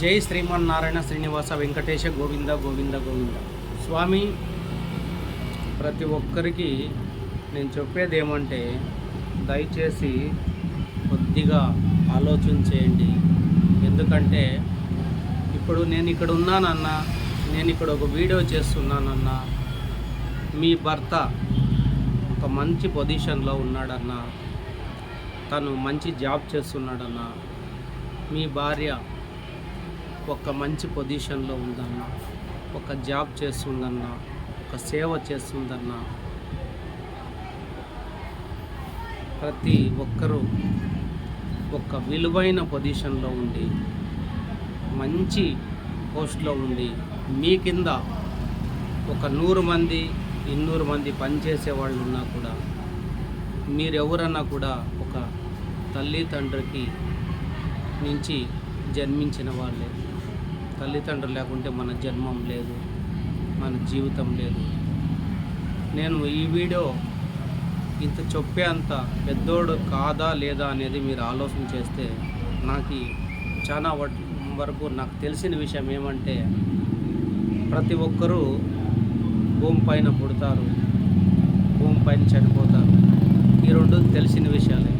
జై శ్రీమన్నారాయణ శ్రీనివాస వెంకటేశ గోవింద గోవింద గోవింద. స్వామి ప్రతి ఒక్కరికి నేను చెప్పేది ఏమంటే దయచేసి కొద్దిగా ఆలోచన చేయండి. ఎందుకంటే ఇప్పుడు నేను ఇక్కడ ఉన్నానన్నా నేను ఇక్కడ ఒక వీడియో చేస్తున్నానన్నా మీ భర్త ఒక మంచి పొజిషన్లో ఉన్నాడన్నా తను మంచి జాబ్ చేస్తున్నాడన్నా మీ భార్య ఒక మంచి పొజిషన్లో ఉందన్నా ఒక జాబ్ చేస్తుందన్నా ఒక సేవ చేస్తుందన్నా ప్రతి ఒక్కరూ ఒక విలువైన పొజిషన్లో ఉండి మంచి పోస్ట్లో ఉండి మీ కింద ఒక నూరు మంది ఇన్నూరు మంది పనిచేసే వాళ్ళు ఉన్నా కూడా మీరెవరన్నా కూడా ఒక తల్లిదండ్రికి నుంచి జన్మించిన వాళ్ళే. తల్లిదండ్రులు లేకుంటే మన జన్మం లేదు మన జీవితం లేదు. నేను ఈ వీడియో ఇంత చెప్పే అంత పెద్దోడు కాదా లేదా అనేది మీరు ఆలోచన చేస్తే నాకు చాలా వరకు నాకు తెలిసిన విషయం ఏమంటే ప్రతి ఒక్కరూ భూమి పైన పుడతారు భూమి పైన చనిపోతారు. ఈ రెండు తెలిసిన విషయాలే.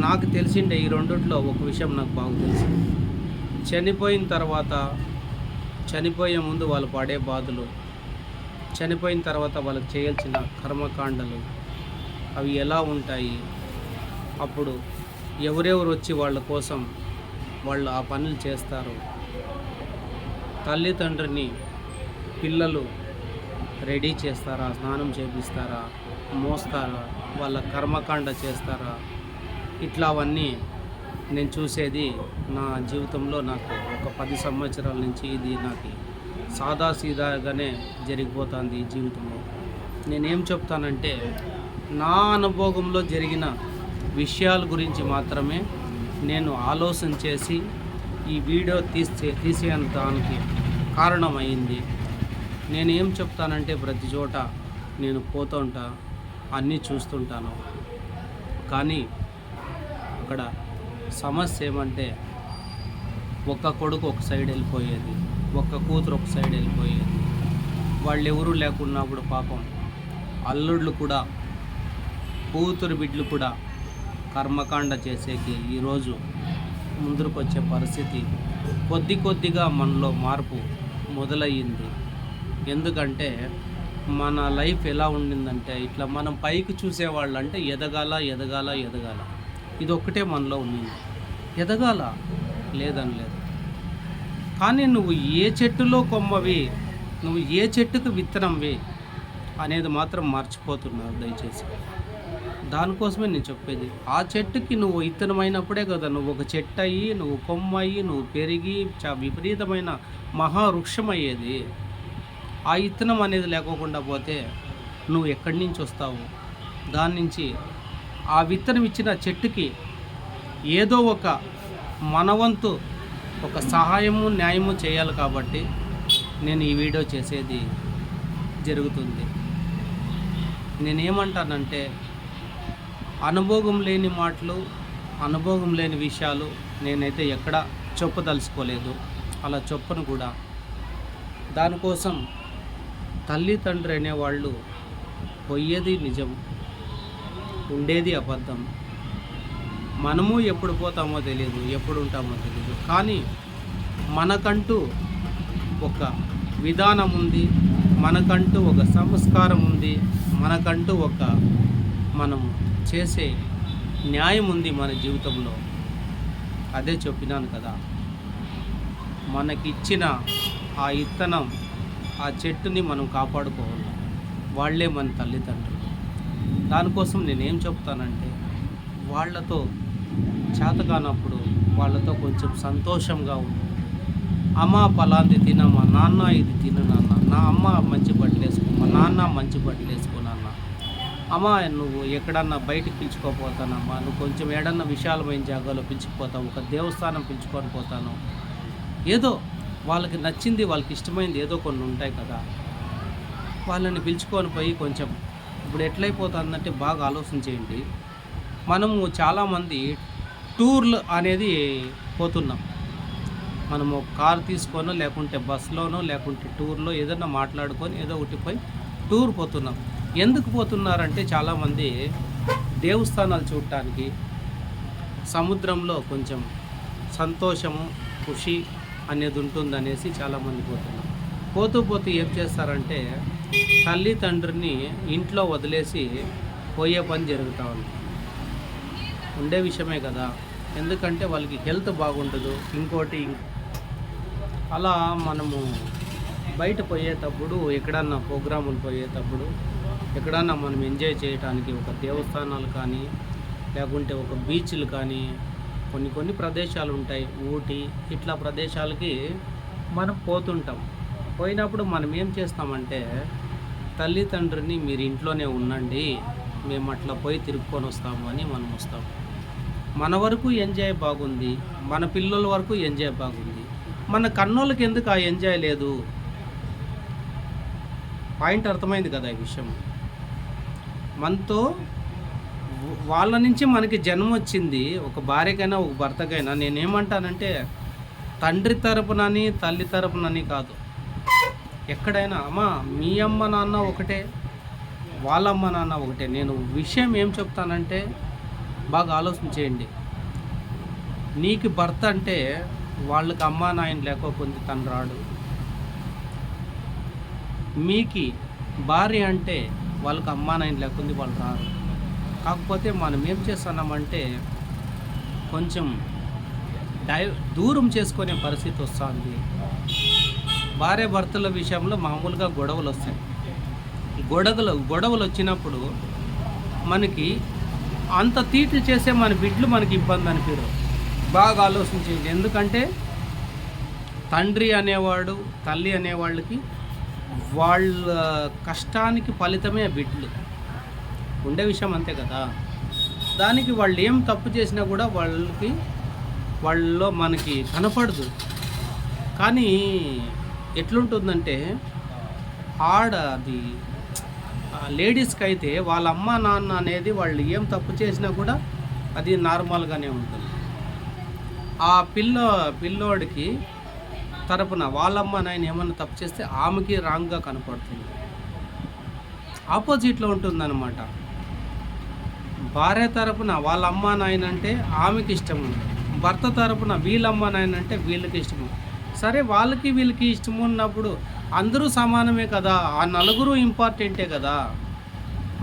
నాకు తెలిసిండే ఈ రెండిట్లో ఒక విషయం నాకు బాగా తెలిసింది చనిపోయిన తర్వాత చనిపోయే ముందు వాళ్ళు పడే బాధలు చనిపోయిన తర్వాత వాళ్ళకి చేయాల్సిన కర్మకాండలు అవి ఎలా ఉంటాయి? అప్పుడు ఎవరెవరు వచ్చి వాళ్ళ కోసం వాళ్ళు ఆ పనులు చేస్తారు? తల్లిదండ్రిని పిల్లలు రెడీ చేస్తారా? స్నానం చేపిస్తారా? మోస్తారా? వాళ్ళ కర్మకాండ చేస్తారా? ఇట్లా అవన్నీ నేను చూసేది నా జీవితంలో నాకు ఒక పది సంవత్సరాల నుంచి ఇది నాకు సాదా సీదాగానే జరిగిపోతుంది ఈ జీవితంలో. నేనేం చెప్తానంటే నా అనుభవంలో జరిగిన విషయాల గురించి మాత్రమే నేను ఆలోచన చేసి ఈ వీడియో తీసే దానికి కారణమైంది. నేను ఏం చెప్తానంటే ప్రతి చోట నేను పోతుంటా అన్నీ చూస్తుంటాను. కానీ అక్కడ సమస్య ఏమంటే ఒక్క కొడుకు ఒక సైడ్ వెళ్ళిపోయేది ఒక్క కూతురు ఒక సైడ్ వెళ్ళిపోయేది. వాళ్ళు ఎవరూ లేకున్నప్పుడు పాపం అల్లుళ్ళు కూడా కూతురు బిడ్లు కూడా కర్మకాండ చేసేకి ఈరోజు ముందుకొచ్చే పరిస్థితి కొద్ది కొద్దిగా మనలో మార్పు మొదలయ్యింది. ఎందుకంటే మన లైఫ్ ఎలా ఉండిందంటే ఇట్లా మనం పైకి చూసేవాళ్ళు అంటే ఎదగాల ఎదగాల ఎదగాల. ఇది ఒక్కటే మనలో ఉంది. ఎదగాల? లేదని లేదు కానీ నువ్వు ఏ చెట్టులో కొమ్మవి నువ్వు ఏ చెట్టుకు విత్తనంవి అనేది మాత్రం మర్చిపోతున్నావు దయచేసి. దానికోసమే నేను చెప్పేది. ఆ చెట్టుకి నువ్వు ఇత్తనమైనప్పుడే కదా నువ్వు ఒక చెట్టు అయ్యి నువ్వు కొమ్మ అయ్యి నువ్వు పెరిగి చా విపరీతమైన మహావృక్షం అయ్యేది ఆ ఇత్తనం అనేది లేకోకుండా పోతే నువ్వు ఎక్కడి నుంచి వస్తావు? దాని నుంచి ఆ విత్తనం ఇచ్చిన చెట్టుకి ఏదో ఒక మనవంతు ఒక సహాయము న్యాయము చేయాలి కాబట్టి నేను ఈ వీడియో చేసేది జరుగుతుంది. నేనేమంటానంటే అనుభవం లేని మాటలు అనుభవం లేని విషయాలు నేనైతే ఎక్కడ చెప్పదలుచుకోలేదు. అలా చెప్పను కూడా. దానికోసం తల్లి తండ్రి అనేవాళ్ళు పోయేది నిజం. ఉండేది అబద్ధం. మనము ఎప్పుడు పోతామో తెలియదు ఎప్పుడు ఉంటామో తెలియదు కానీ మనకంటూ ఒక విధానం ఉంది మనకంటూ ఒక సంస్కారం ఉంది మనకంటూ ఒక మనం చేసే న్యాయం ఉంది మన జీవితంలో. అదే చెప్పినాను కదా. మనకిచ్చిన ఆ ఇత్తనం ఆ చెట్టుని మనం కాపాడుకోవాలి. వాళ్ళే మన తల్లిదండ్రులు. దానికోసం నేనేం చెప్తానంటే వాళ్ళతో చేతగానప్పుడు వాళ్ళతో కొంచెం సంతోషంగా ఉంది అమ్మ పలాంది తినమ్మా నాన్న ఇది తిను నాన్న. నా అమ్మ మంచి బట్టలు వేసుకో మా నాన్న మంచి బట్టలు వేసుకో నాన్న. అమ్మ నువ్వు ఎక్కడన్నా బయటికి పిలుచుకోపోతానమ్మా. నువ్వు కొంచెం ఏడన్నా విశాలమైన జాగాలో పిలుచుకుపోతావు ఒక దేవస్థానం పిలుచుకొని పోతాను. ఏదో వాళ్ళకి నచ్చింది వాళ్ళకి ఇష్టమైంది ఏదో కొన్ని ఉంటాయి కదా. వాళ్ళని పిలుచుకొని పోయి కొంచెం ఇప్పుడు ఎట్లయిపోతుందంటే బాగా ఆలోచన చేయండి. మనము చాలామంది టూర్లు అనేది పోతున్నాం. మనము కార్ తీసుకోనో లేకుంటే బస్సులోనో లేకుంటే టూర్లో ఏదైనా మాట్లాడుకొని ఏదో ఒకటి పోయి టూర్ పోతున్నాం. ఎందుకు పోతున్నారంటే చాలామంది దేవస్థానాలు చూడటానికి సముద్రంలో కొంచెం సంతోషము ఖుషి అనేది ఉంటుందనేసి చాలామంది పోతున్నారు. పోతూ పోతూ ఏం చేస్తారంటే తల్లి తండ్రిని ఇంట్లో వదిలేసి పోయే పని జరుగుతూ ఉంది. ఉండే విషయమే కదా. ఎందుకంటే వాళ్ళకి హెల్త్ బాగుండదు. ఇంకోటి అలా మనము బయట పోయేటప్పుడు ఎక్కడన్నా ప్రోగ్రాములు పోయేటప్పుడు ఎక్కడన్నా మనం ఎంజాయ్ చేయడానికి ఒక దేవస్థానాలు కానీ లేకుంటే ఒక బీచ్లు కానీ కొన్ని కొన్ని ప్రదేశాలు ఉంటాయి. ఊటీ ఇట్లా ప్రదేశాలకి మనం పోతుంటాం. పోయినప్పుడు మనం ఏం చేస్తామంటే తల్లిదండ్రిని మీరు ఇంట్లోనే ఉండండి మేము అట్లా పోయి తిరుక్కొని వస్తాము అని మనం వస్తాం. మన వరకు ఎంజాయ్ బాగుంది మన పిల్లల వరకు ఎంజాయ్ బాగుంది. మన కన్నోళ్ళకి ఎందుకు ఆ ఎంజాయ్ లేదు? పాయింట్ అర్థమైంది కదా ఈ విషయం. మనతో వాళ్ళ నుంచి మనకి జన్మ వచ్చింది ఒక భార్యకైనా ఒక భర్తకైనా. నేనేమంటానంటే తండ్రి తరపునని తల్లి తరపునని కాదు. ఎక్కడైనా అమ్మా మీ అమ్మ నాన్న ఒకటే వాళ్ళమ్మ నాన్న ఒకటే నేను విషయం ఏం చెప్తానంటే బాగా ఆలోచన చేయండి. నీకు భర్త అంటే వాళ్ళకి అమ్మా నాయన లేకపోతే తను రాడు. మీకి భార్య అంటే వాళ్ళకి అమ్మా నాయన లేకుంది వాళ్ళు రారు. కాకపోతే మనం ఏం చేస్తున్నామంటే కొంచెం డై దూరం చేసుకునే పరిస్థితి వస్తుంది. భార్య భర్తల విషయంలో మామూలుగా గొడవలు వస్తాయి. గొడవలు గొడవలు వచ్చినప్పుడు మనకి అంత తీట్లు చేసే మన బిడ్డలు మనకి ఇబ్బంది అనిపించరు బాగా ఆలోచించండి ఎందుకంటే తండ్రి అనేవాడు తల్లి అనేవాళ్ళకి వాళ్ళ కష్టానికి ఫలితమే బిడ్డలు. ఉండే విషయం అంతే కదా. దానికి వాళ్ళు ఏం తప్పు చేసినా కూడా వాళ్ళకి వాళ్ళలో మనకి కనపడదు. కానీ ఎట్లుంటుందంటే ఆడ అది లేడీస్కి అయితే వాళ్ళ అమ్మ నాన్న అనేది వాళ్ళు ఏం తప్పు చేసినా కూడా అది నార్మల్గానే ఉంటుంది. ఆ పిల్ల పిల్లోడికి తరపున వాళ్ళమ్మ నాయన ఏమన్నా తప్పు చేస్తే ఆమెకి రాంగ్గా కనపడుతుంది. ఆపోజిట్లో ఉంటుందన్నమాట. భార్య తరపున వాళ్ళ అమ్మ నాయన అంటే ఆమెకి ఇష్టము భర్త తరపున వీళ్ళమ్మ నాయన అంటే వీళ్ళకి ఇష్టము సరే వాళ్ళకి వీళ్ళకి ఇష్టం ఉన్నప్పుడు అందరూ సమానమే కదా? ఆ నలుగురు ఇంపార్టెంటే కదా?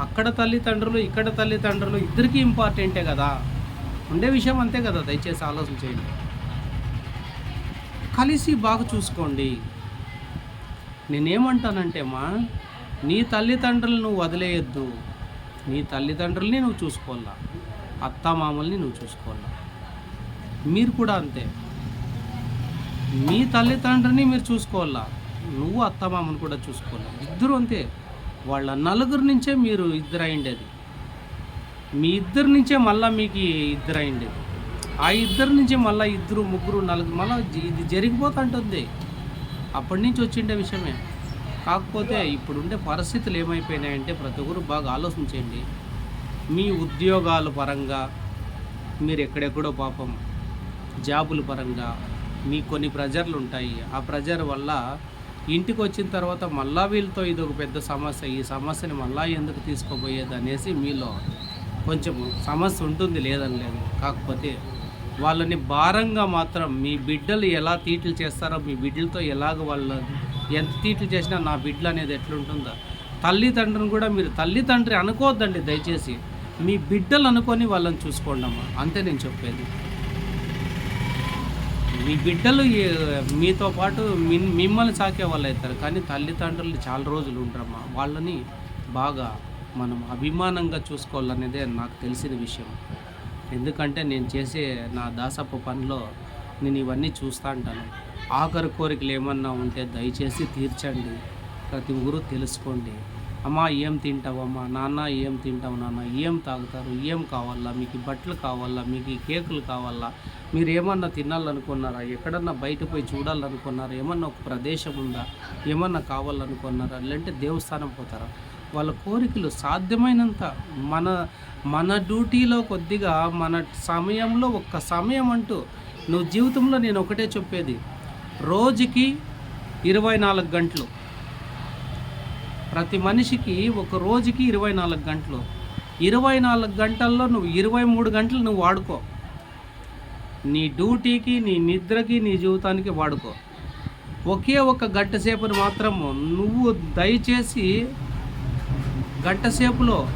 అక్కడ తల్లిదండ్రులు ఇక్కడ తల్లిదండ్రులు ఇద్దరికి ఇంపార్టెంటే కదా? ఉండే విషయం అంతే కదా? దయచేసి ఆలోచన చేయండి. కలిసి బాగా చూసుకోండి. నేనేమంటానంటేమా నీ తల్లిదండ్రులు నువ్వు వదిలేయద్దు. నీ తల్లిదండ్రుల్ని నువ్వు చూసుకోవాలా? అత్తామామల్ని నువ్వు చూసుకోవాలా? మీరు కూడా అంతే. మీ తల్లిదండ్రిని మీరు చూసుకోవాలా? నువ్వు అత్తమామని కూడా చూసుకోవాలి? ఇద్దరు అంతే. వాళ్ళ నలుగురు నుంచే మీరు ఇద్దరు అయిండేది మీ ఇద్దరి నుంచే మళ్ళీ మీకు ఇద్దరు అయిండేది ఆ ఇద్దరి నుంచి మళ్ళీ ఇద్దరు ముగ్గురు నలుగురు మళ్ళీ ఇది జరిగిపోతుంటుంది అప్పటి నుంచి వచ్చిండే విషయమే. కాకపోతే ఇప్పుడుండే పరిస్థితులు ఏమైపోయినాయంటే ప్రతి ఒక్కరు బాగా ఆలోచించండి మీ ఉద్యోగాల పరంగా మీరు ఎక్కడెక్కడో పాపం జాబుల పరంగా మీకు కొన్ని ప్రెజర్లు ఉంటాయి. ఆ ప్రెజర్ వల్ల ఇంటికి వచ్చిన తర్వాత మళ్ళా వీళ్ళతో ఇది ఒక పెద్ద సమస్య. ఈ సమస్యని మళ్ళా ఎందుకు తీసుకోబోయేది అనేసి మీలో కొంచెం సమస్య ఉంటుంది లేదని లేదు. కాకపోతే వాళ్ళని భారంగా మాత్రం మీ బిడ్డలు ఎలా తీట్లు చేస్తారో మీ బిడ్డలతో ఎలాగ వాళ్ళ ఎంత తీట్లు చేసినా నా బిడ్డలు అనేది ఎట్లుంటుందో తల్లిదండ్రులను కూడా మీరు తల్లిదండ్రి అనుకోవద్దండి దయచేసి. మీ బిడ్డలు అనుకొని వాళ్ళని చూసుకోండి అమ్మా అంతే నేను చెప్పేది. మీ బిడ్డలు మీతో పాటు మిమ్మల్ని సాకే వాళ్ళు అవుతారు. కానీ తల్లిదండ్రులు చాలా రోజులు ఉంటారమ్మా వాళ్ళని బాగా మనం అభిమానంగా చూసుకోవాలనేదే నాకు తెలిసిన విషయం. ఎందుకంటే నేను చేసే నా దాసప్ప పనిలో నేను ఇవన్నీ చూస్తూ ఉంటాను. ఆఖరి కోరికలు ఏమన్నా ఉంటే దయచేసి తీర్చండి. ప్రతి ఊరు తెలుసుకోండి. అమ్మ ఏం తింటావమ్మా? నాన్న ఏం తింటావు నాన్న? ఏం తాగుతారు? ఏం కావాలా? మీకు బట్టలు కావాలా? మీకు కేకులు కావాలా? మీరు ఏమన్నా తినాలనుకున్నారా? ఎక్కడన్నా బయట పోయి చూడాలనుకున్నారా? ఏమన్నా ఒక ప్రదేశం ఉందా? ఏమన్నా కావాలనుకున్నారా? లేదంటే దేవస్థానం పోతారా? వాళ్ళ కోరికలు సాధ్యమైనంత మన మన డ్యూటీలో కొద్దిగా మన సమయంలో ఒక్క సమయం అంటూ నువ్వు జీవితంలో నేను ఒకటే చెప్పేది. రోజుకి ఇరవై నాలుగు గంటలు. ప్రతి మనిషికి ఒక రోజుకి ఇరవై నాలుగు గంటలు. ఇరవై నాలుగు గంటల్లో నువ్వు ఇరవై మూడు గంటలు నువ్వు వాడుకో. నీ డ్యూటీకి నీ నిద్రకి నీ జీవితానికి వాడుకో. ఒకే ఒక గంట సేపుని మాత్రము నువ్వు దయచేసి గంట సేపులో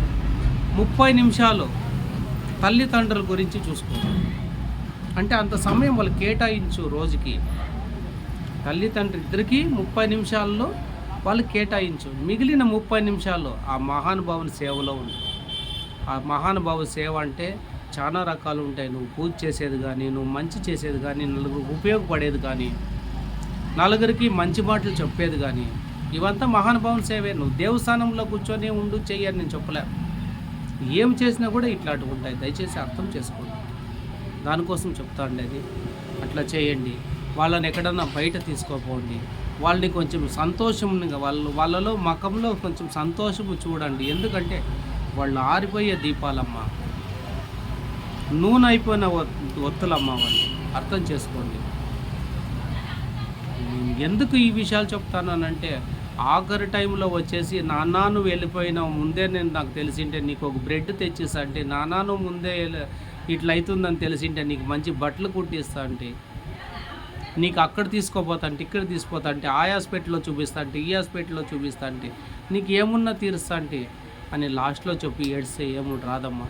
ముప్పై నిమిషాలు తల్లిదండ్రుల గురించి చూసుకో. అంటే అంత సమయం వాళ్ళు కేటాయించు రోజుకి. తల్లిదండ్రులు ఇద్దరికి ముప్పై నిమిషాల్లో వాళ్ళు కేటాయించు. మిగిలిన ముప్పై నిమిషాల్లో ఆ మహానుభావుని సేవలో ఉండు. ఆ మహానుభావు సేవ అంటే చాలా రకాలు ఉంటాయి. నువ్వు పూజ చేసేది కానీ నువ్వు మంచి చేసేది కానీ నలుగురికి ఉపయోగపడేది కానీ నలుగురికి మంచి మాటలు చెప్పేది కానీ ఇవంతా మహానుభావుని సేవే. నువ్వు దేవస్థానంలో కూర్చొని ఉండు చెయ్యని నేను చెప్పలే. ఏం చేసినా కూడా ఇట్లాంటివి ఉంటాయి. దయచేసి అర్థం చేసుకోండి. దానికోసం చెప్తా ఉండేది అట్లా చేయండి. వాళ్ళని ఎక్కడన్నా బయట తీసుకోపోండి. వాళ్ళని కొంచెం సంతోషం వాళ్ళు వాళ్ళలో మకంలో కొంచెం సంతోషము చూడండి. ఎందుకంటే వాళ్ళు ఆరిపోయే దీపాలమ్మ నూనె అయిపోయిన ఒత్తులమ్మ వాళ్ళు అర్థం చేసుకోండి. ఎందుకు ఈ విషయాలు చెప్తానంటే ఆఖరి టైంలో వచ్చేసి నాన్న నువ్వు ముందే నేను నాకు తెలిసింటే నీకు ఒక బ్రెడ్ తెచ్చిస్తా అంటే నాన్న నువ్వు ముందే ఇట్లా అవుతుందని తెలిసింటే నీకు మంచి బట్టలు కుట్టిస్తా అంటే నీకు అక్కడ తీసుకోపోతాంటే ఇక్కడ తీసుకోపోతాంటే ఆ హాస్పిటల్లో చూపిస్తా అంటే ఈ హాస్పిటల్లో చూపిస్తాంటే నీకు ఏమున్నా తీరుస్తా అంటే అని లాస్ట్లో చెప్పి ఏడిస్తే ఏముడు రాదమ్మా.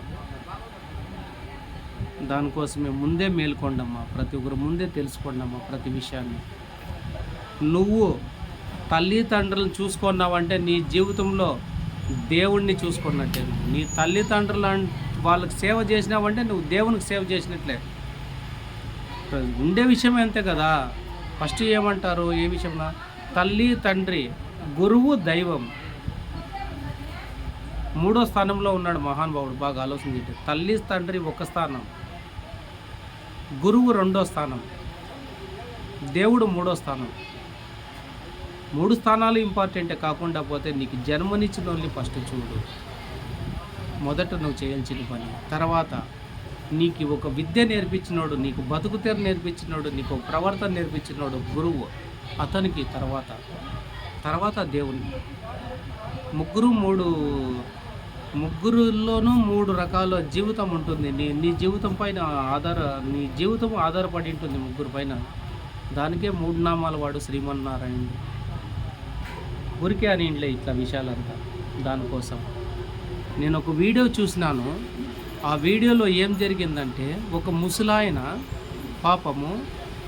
దానికోసమే ముందే మేల్కొండమ్మా. ప్రతి ఒక్కరు ముందే తెలుసుకోండమ్మా ప్రతి విషయాన్ని. నువ్వు తల్లిదండ్రులను చూసుకున్నావంటే నీ జీవితంలో దేవుణ్ణి చూసుకున్నట్టే నీ తల్లిదండ్రులు వాళ్ళకి సేవ చేసినావంటే నువ్వు దేవునికి సేవ చేసినట్లే. ఉండే విషయం అంతే కదా. ఫస్ట్ ఏమంటారు? ఏ విషయంలో తల్లి తండ్రి గురువు దైవం. మూడో స్థానంలో ఉన్నాడు మహానుభావుడు. బాగా ఆలోచించండి తల్లి తండ్రి ఒక స్థానం. గురువు రెండో స్థానం. దేవుడు మూడో స్థానం. మూడు స్థానాలు ఇంపార్టెంటే కాకుండా పోతే నీకు జన్మనిచ్చిన ఓన్లీ ఫస్ట్ చూడు. మొదట నువ్వు చేయాల్సిన పని. తర్వాత నీకు ఒక విద్య నేర్పించినోడు నీకు బతుకు తెర నేర్పించినోడు నీకు ఒక ప్రవర్తన నేర్పించినోడు గురువు అతనికి తర్వాత తర్వాత దేవుని. ముగ్గురు మూడు ముగ్గురులోనూ మూడు రకాల జీవితం ఉంటుంది. నీ నీ జీవితం పైన ఆధార నీ జీవితం ఆధారపడి ఉంటుంది ముగ్గురు పైన. దానికే మూడు నామాల వాడు శ్రీమన్నారాయణుడు. ఊరికే అని ఇంట్లో ఇట్లా విషయాలంతా దానికోసం. నేను ఒక వీడియో చూసినాను. ఆ వీడియోలో ఏం జరిగిందంటే ఒక ముసలాయన పాపము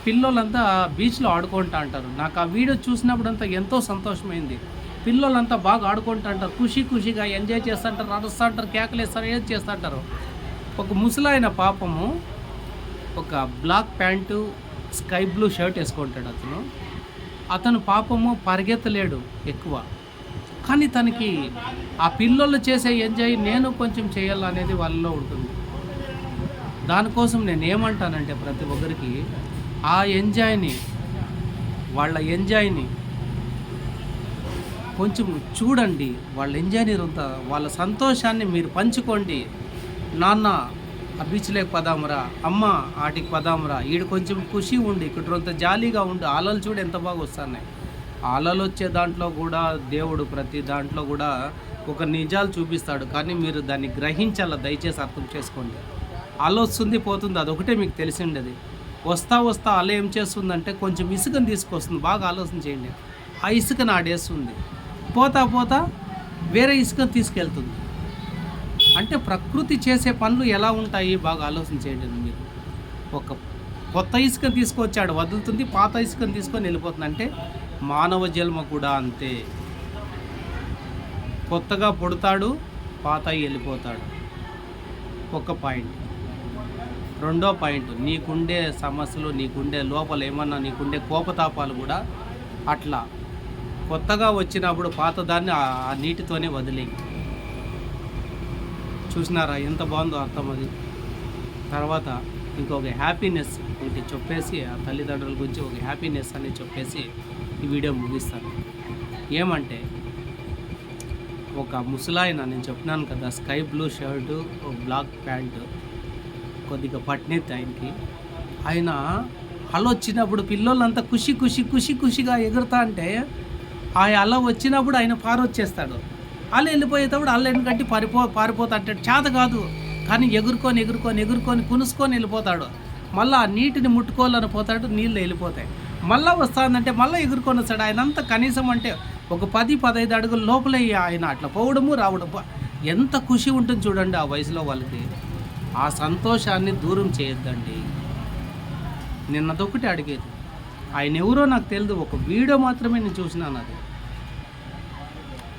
పిల్లలంతా బీచ్లో ఆడుకుంటా అంటారు. నాకు ఆ వీడియో చూసినప్పుడంతా ఎంతో సంతోషమైంది. పిల్లలంతా బాగా ఆడుకుంటా అంటారు. ఖుషి ఖుషిగా ఎంజాయ్ చేస్తుంటారు అరుస్తూ అంటారు కేకలేస్తారు ఏది చేస్తుంటారు ఒక ముసలాయన పాపము ఒక black pant sky blue shirt వేసుకుంటాడు అతను. అతను పాపము పరిగెత్తలేడు ఎక్కువ. కానీ తనకి ఆ పిల్లలు చేసే ఎంజాయ్ నేను కొంచెం చేయాలనేది వాళ్ళలో ఉంటుంది. దానికోసం నేను ఏమంటానంటే ప్రతి ఒక్కరికి ఆ ఎంజాయ్ని వాళ్ళ ఎంజాయ్ని కొంచెం చూడండి. వాళ్ళ ఎంజాయ్ని రొంత వాళ్ళ సంతోషాన్ని మీరు పంచుకోండి. నాన్న ఆ బీచ్లోకి పదామురా. అమ్మ ఆటికి పదామురా. ఈడు కొంచెం ఖుషి ఉండి ఇక్కడ జాలీగా ఉండి. ఆలలు చూడు ఎంత బాగా వస్తున్నాయి. అలలు వచ్చే దాంట్లో కూడా దేవుడు ప్రతి దాంట్లో కూడా ఒక నిజాలు చూపిస్తాడు. కానీ మీరు దాన్ని గ్రహించాల? దయచేసి అర్థం చేసుకోండి. అల వస్తుంది పోతుంది అదొకటే మీకు తెలిసి ఉండేది వస్తా వస్తా అల ఏం చేస్తుందంటే కొంచెం ఇసుకను తీసుకొస్తుంది. బాగా ఆలోచన చేయండి. ఆ ఇసుక నాడేస్తుంది. పోతా పోతా వేరే ఇసుకను తీసుకెళ్తుంది. అంటే ప్రకృతి చేసే పనులు ఎలా ఉంటాయి? బాగా ఆలోచన చేయండి మీరు. ఒక కొత్త ఇసుకను తీసుకొచ్చాడు వదులుతుంది పాత ఇసుకను తీసుకొని వెళ్ళిపోతుంది. అంటే మానవ జన్మ కూడా అంతే. కొత్తగా పుడతాడు పాత వెళ్ళిపోతాడు. ఒక పాయింట్. రెండో పాయింట్ నీకుండే సమస్యలు నీకుండే లోపల ఏమన్నా నీకుండే కోపతాపాలు కూడా అట్లా. కొత్తగా వచ్చినప్పుడు పాతదాన్ని ఆ ఆ నీటితోనే వదిలేయి. చూసినారా? ఎంత బాగుందో అర్థం అది తర్వాత ఇంకొక హ్యాపీనెస్ ఒకటి చెప్పేసి ఆ తల్లిదండ్రుల గురించి ఒక హ్యాపీనెస్ అని చెప్పేసి ఈ వీడియో ముగిస్తాను. ఏమంటే ఒక ముసలాయన నేను చెప్పినాను కదా sky blue shirt black pant కొద్దిగా పట్నెత్తి ఆయనకి. ఆయన అల వచ్చినప్పుడు పిల్లోళ్ళంతా ఖుషి ఖుషి ఖుషి ఖుషిగా ఎగురుతా అంటే ఆ అల వచ్చినప్పుడు ఆయన పారొచ్చేస్తాడు. అల్ల వెళ్ళిపోయేటప్పుడు అల్ల ఎందుకంటే పారిపో పారిపోతా అంటాడు చేత కాదు. కానీ ఎగురుకొని ఎగురుకొని ఎగురుకొని కునుసుకొని వెళ్ళిపోతాడు. మళ్ళీ ఆ నీటిని ముట్టుకోవాలని పోతాడు నీళ్ళు వెళ్ళిపోతాయి. మళ్ళీ వస్తుందంటే మళ్ళీ ఎగురుకొని వస్తాడు. ఆయన అంత కనీసం అంటే ఒక పది పదహైదు అడుగుల లోపలే ఆయన అట్లా పోవడము రావడము. ఎంత ఖుషి ఉంటుంది చూడండి ఆ వయసులో వాళ్ళకి. ఆ సంతోషాన్ని దూరం చేయొద్దండి. నిన్నదొకటి అడిగేది. ఆయన ఎవరో నాకు తెలియదు ఒక వీడియో మాత్రమే నేను చూసినాను అది.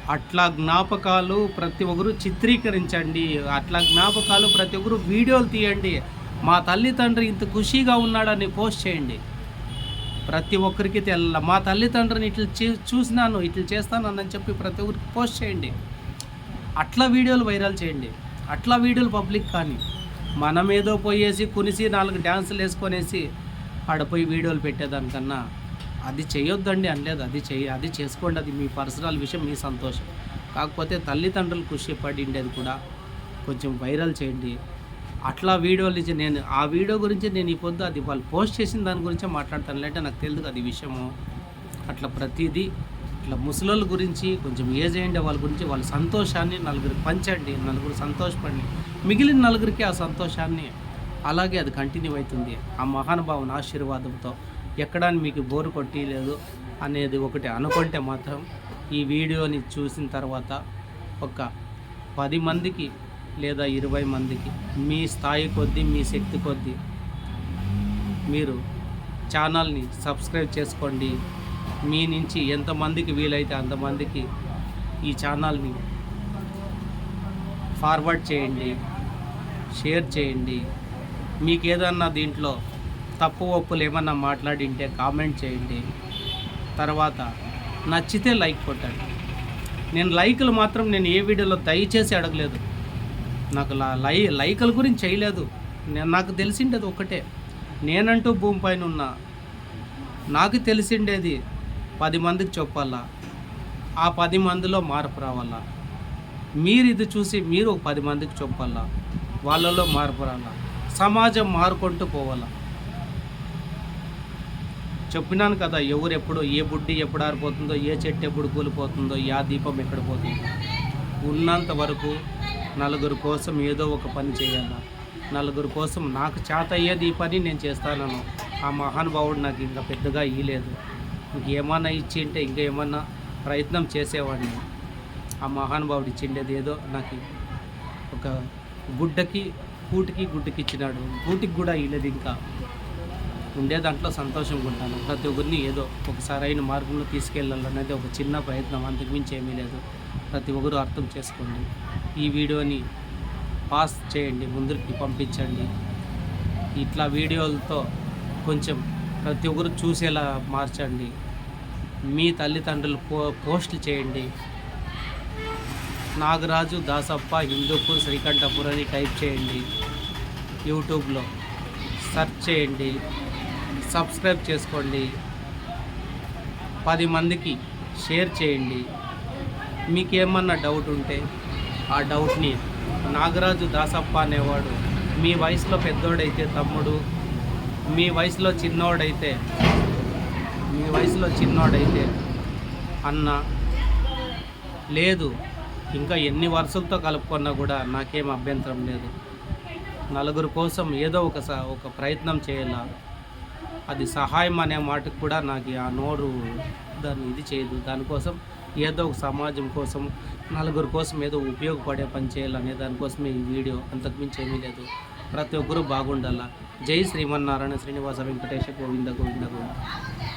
అట్లా జ్ఞాపకాలు ప్రతి ఒక్కరు చిత్రీకరించండి. అట్లా జ్ఞాపకాలు ప్రతి ఒక్కరు వీడియోలు తీయండి. మా తల్లిదండ్రి ఇంత ఖుషీగా ఉన్నాడని పోస్ట్ చేయండి. ప్రతి ఒక్కరికి తెల్ల మా తల్లిదండ్రుని ఇట్లా చే- చూసినాను ఇట్లా చేస్తానని చెప్పి ప్రతి ఒక్కరికి పోస్ట్ చేయండి. అట్లా వీడియోలు వైరల్ చేయండి. అట్లా వీడియోలు పబ్లిక్ కానీ మనం ఏదో పోయేసి కునిసి నాలుగు డ్యాన్సులు వేసుకొనేసి ఆడపోయి వీడియోలు పెట్టేదానికన్నా అది చేయొద్దండి అనలేదు. అది చేయ అది చేసుకోండి. అది మీ పర్సనల్ విషయం మీ సంతోషం. కాకపోతే తల్లిదండ్రులు ఖుషి పడిండేది కూడా కొంచెం వైరల్ చేయండి. అట్లా వీడియోలు ఇచ్చి నేను ఆ వీడియో గురించి నేను ఈ పొద్దు అది వాళ్ళు పోస్ట్ చేసిన దాని గురించే మాట్లాడతాను. లేదంటే నాకు తెలియదు అది విషయము. అట్లా ప్రతిదీ ఇట్లా ముసలోళ్ళ గురించి కొంచెం ఏజ్ అయ్యండి వాళ్ళ గురించి వాళ్ళ సంతోషాన్ని నలుగురికి పంచండి నలుగురు సంతోషపడండి. మిగిలిన నలుగురికి ఆ సంతోషాన్ని అలాగే అది కంటిన్యూ అవుతుంది. ఆ మహానుభావుని ఆశీర్వాదంతో ఎక్కడా మీకు బోరు కొట్టలేదు అనేది ఒకటి అనుకుంటే మాత్రం ఈ వీడియోని చూసిన తర్వాత ఒక పది మందికి లేదా ఇరవై మందికి మీ స్థాయి కొద్దీ మీ శక్తి కొద్దీ మీరు ఛానల్ని సబ్స్క్రైబ్ చేసుకోండి. మీ నుంచి ఎంతమందికి వీలైతే అంతమందికి ఈ ఛానల్ని ఫార్వర్డ్ చేయండి షేర్ చేయండి. మీకు ఏదన్నా దీంట్లో తప్పు ఒప్పులు ఏమన్నా మాట్లాడింటే కామెంట్ చేయండి. తర్వాత నచ్చితే లైక్ కొట్టండి. నేను లైకులు మాత్రం నేను ఏ వీడియోలో దయచేసి అడగలేదు. నాకు లై లైకల గురించి చేయలేదు. నేను నాకు తెలిసిండేది ఒకటే నేనంటూ భూమి పైన ఉన్నా. నాకు తెలిసిండేది పది మందికి చెప్పాలా. ఆ పది మందిలో మార్పు రావాలా. మీరు ఇది చూసి మీరు ఒక పది మందికి చెప్పాలా. వాళ్ళలో మార్పు రాలా సమాజం మారుకుంటూ పోవాలా. చెప్పినాను కదా ఎవరు ఎప్పుడు ఏ బుడ్డి ఎప్పుడు ఆరిపోతుందో ఏ చెట్టు ఎప్పుడు కూలిపోతుందో ఏ దీపం ఎక్కడ పోతుందో. ఉన్నంత వరకు నలుగురు కోసం ఏదో ఒక పని చేయాలా నలుగురు కోసం నాకు చేత అయ్యేది ఈ పని నేను చేస్తాను ఆ మహానుభావుడు నాకు ఇంకా పెద్దగా ఇయ్యలేదు. ఇంకేమన్నా ఇచ్చి ఉంటే ఇంకా ఏమన్నా ప్రయత్నం చేసేవాడిని. ఆ మహానుభావుడు ఇచ్చిండేది ఏదో నాకు ఒక గుడ్డకి కూటికి గుడ్డకి ఇచ్చినాడు. కూటికి కూడా ఇయ్యలేదు ఇంకా. ఉండే దాంట్లో సంతోషంగా ఉంటాను. ప్రతి ఒక్కరిని ఏదో ఒకసారి అయిన మార్గంలో తీసుకెళ్ళాలనేది ఒక చిన్న ప్రయత్నం. అంతకుమించి ఏమీ లేదు. ప్రతి ఒక్కరు అర్థం చేసుకోండి. ఈ వీడియోని పాస్ చేయండి ముందుకి పంపించండి. ఇట్లా వీడియోలతో కొంచెం ప్రతి ఒక్కరు చూసేలా మార్చండి. మీ తల్లిదండ్రులు పో పోస్టులు చేయండి. నాగరాజు దాసప్ప హిందూపూర్ శ్రీకంఠపూర్ అని టైప్ చేయండి. యూట్యూబ్లో సెర్చ్ చేయండి. సబ్స్క్రైబ్ చేసుకోండి. పది మందికి షేర్ చేయండి. మీకు ఏమన్నా డౌట్ ఉంటే ఆ డౌట్ని నాగరాజు దాసప్ప అనేవాడు. మీ వయసులో పెద్దోడైతే తమ్ముడు మీ వయసులో చిన్నోడైతే మీ వయసులో చిన్నోడైతే అన్న. లేదు ఇంకా ఎన్ని వరుసలతో కలుపుకున్నా కూడా నాకేం అభ్యంతరం లేదు. నలుగురు కోసం ఏదో ఒక ఒక ప్రయత్నం చేయాల? అది సహాయం అనే మాటకు కూడా నాకు ఆ నోరు దాన్ని ఇది చేయదు. దానికోసం ఏదో ఒక సమాజం కోసం నలుగురు కోసం ఏదో ఉపయోగపడే పని చేయాలనే దానికోసమే ఈ వీడియో. అంతకుమించి ఏమీ లేదు. ప్రతి ఒక్కరూ బాగుండాలా? జై శ్రీమన్నారాయణ శ్రీనివాస వెంకటేశ గోవింద గోవింద గోవింద.